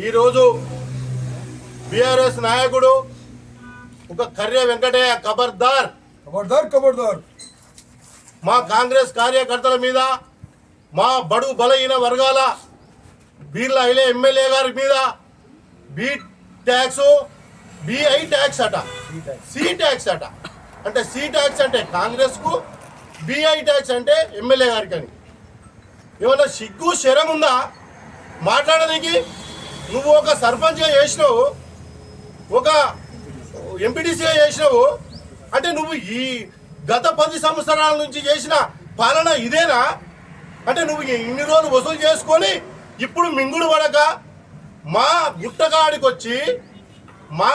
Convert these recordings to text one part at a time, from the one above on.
ఈరోజు బీఆర్ఎస్ నాయకుడు ఒక కర్య వెంకటయ్య ఖబర్దార్ ఖబర్దార్ ఖబర్దార్ మా కాంగ్రెస్ కార్యకర్తల మీద మా బడు బలహీన వర్గాల బీర్ల ఐలే ఎమ్మెల్యే గారి మీద బీ ట్యాక్స్ బిఐ ట్యాక్స్ అట. సి ట్యాక్స్ అట. అంటే సి ట్యాక్స్ అంటే కాంగ్రెస్కు బిఐ ట్యాక్స్ అంటే ఎమ్మెల్యే గారికి అని ఏమన్నా సిగ్గు శరం ఉందా? మాట్లాడడానికి నువ్వు ఒక సర్పంచ్గా చేసినావు ఒక ఎంపీటీసీగా చేసినావు అంటే నువ్వు ఈ గత పది సంవత్సరాల నుంచి చేసిన పాలన ఇదేనా? అంటే నువ్వు ఇన్ని రోజులు వసూలు చేసుకొని ఇప్పుడు మింగుడు పడక మా గుట్టగాడికి వచ్చి మా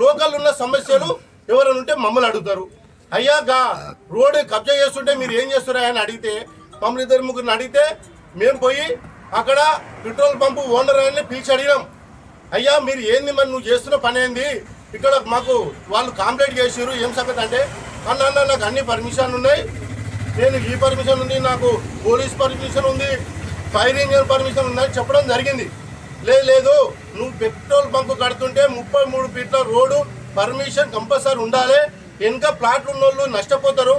లోకల్ ఉన్న సమస్యలు ఎవరైనా ఉంటే మమ్మల్ని అడుగుతారు. అయ్యాక రోడ్డు కబ్జా చేస్తుంటే మీరు ఏం చేస్తున్నారా అని అడిగితే మమ్మల్ని ఇద్దరు ముగ్గురిని అడిగితే మేము పోయి అక్కడ పెట్రోల్ పంపు ఓనర్ అని పిలిచి అడిగినాం. అయ్యా మీరు ఏంది మరి నువ్వు చేస్తున్న పని ఏంది? ఇక్కడ మాకు వాళ్ళు కాంప్లైంట్ చేసారు ఏం సంగతి అంటే అన్న నాకు అన్ని పర్మిషన్ ఉన్నాయి. నేను ఈ పర్మిషన్ ఉంది నాకు పోలీస్ పర్మిషన్ ఉంది ఫైర్ ఇంజిన్ పర్మిషన్ ఉందని చెప్పడం జరిగింది. లేదు లేదు నువ్వు పెట్రోల్ బంక్ కడుతుంటే ముప్పై మూడు ఫీట్ల రోడ్డు పర్మిషన్ కంపల్సరీ ఉండాలి. వెనుక ప్లాట్లు ఉన్న వాళ్ళు నష్టపోతారు.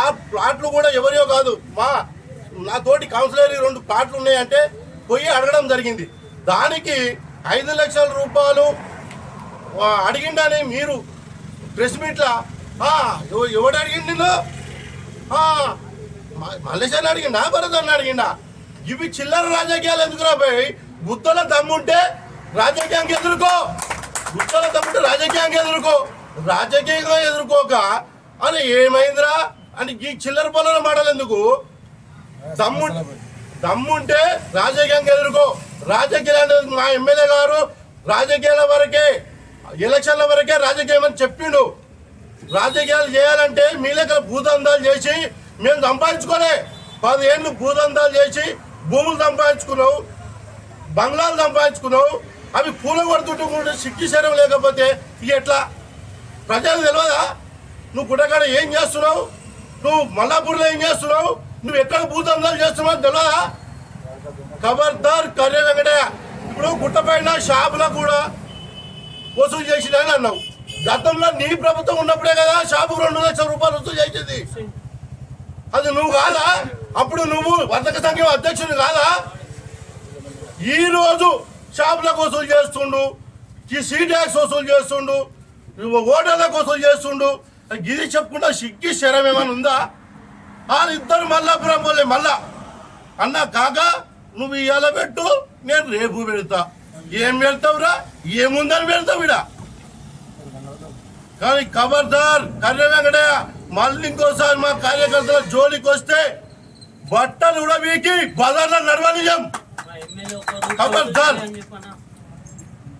ఆ ప్లాట్లు కూడా ఎవరియో కాదు మా నా తోటి కౌన్సిలర్ రెండు ప్లాట్లు ఉన్నాయంటే పోయి అడగడం జరిగింది. దానికి ఐదు లక్షల రూపాయలు అడిగిండని మీరు ప్రెస్ మీట్లా ఎవడు అడిగిండు నిన్ను? మల్లేశాన్ని అడిగిండా భరతాన్ని అడిగిండా? ఇవి చిల్లర రాజకీయాలు ఎందుకురా పోయి బుద్ధల దమ్ముంటే రాజకీయానికి ఎదుర్కో. బుద్ధల దమ్ముంటే రాజకీయానికి ఎదుర్కో. రాజకీయంగా ఎదుర్కోక అని ఏమైందిరా? అని ఈ చిల్లర పొలం మాటలు ఎందుకు? దమ్ము దమ్ముంటే రాజకీయంగా ఎదుర్కో. రాజకీయాలు మా ఎమ్మెల్యే గారు రాజకీయాల వరకే ఎలక్షన్ల వరకే రాజకీయం అని చెప్పిండు. రాజకీయాలు చేయాలంటే మీ లెక్క భూదందాలు చేసి మేము సంపాదించుకోలే. పదిహేళ్ళు భూదందాలు చేసి భూములు సంపాదించుకున్నావు బంగ్లాలు సంపాదించుకున్నావు అవి పూల కొడుతుంటూ కూడా సిక్కి శరం లేకపోతే ఇక ఎట్లా? ప్రజలు తెలియదా నువ్వు గుట్టకాడ ఏం చేస్తున్నావు? నువ్వు మల్లాపూర్లో ఏం చేస్తున్నావు? నువ్వు ఎక్కడ భూతంధాలు చేస్తున్నావు తెలియదా ఖబర్దార్ కర్రే వెంకటయ్య. ఇప్పుడు గుట్టపైన షాపులో కూడా వసూలు చేసినని అన్నావు. గతంలో నీ ప్రభుత్వం ఉన్నప్పుడే కదా షాపు రెండు లక్షల రూపాయలు వసూలు చేసేది. అది నువ్వు కాదా? అప్పుడు నువ్వు వర్తక సంఘం అధ్యక్షుడు కాదా? ఈరోజు షాపులకు వసూలు చేస్తుండు ఈ సీ ట్యాక్స్ వసూలు చేస్తుండు ఓటర్లకు వసూలు చేస్తుండు. ఇది చెప్పకుండా సిగ్గి శరం ఏమైనా ఉందా? వాళ్ళిద్దరు మల్లాపురం పోలే మళ్ళా. అన్న కాక నువ్వు ఇవాళ పెట్టు నేను రేపు పెడతా. ఏం పెడతావురా? ఏముందని పెడతావు ఇడ కానీ ఖబర్దార్ కర్ర వెంకటయ్య మళ్ళీ ఇంకోసారి మా కార్యకర్తల జోలికి వస్తే బట్టలు కూడా వీకి బజార్లో నడవనియం ఖబర్దార్.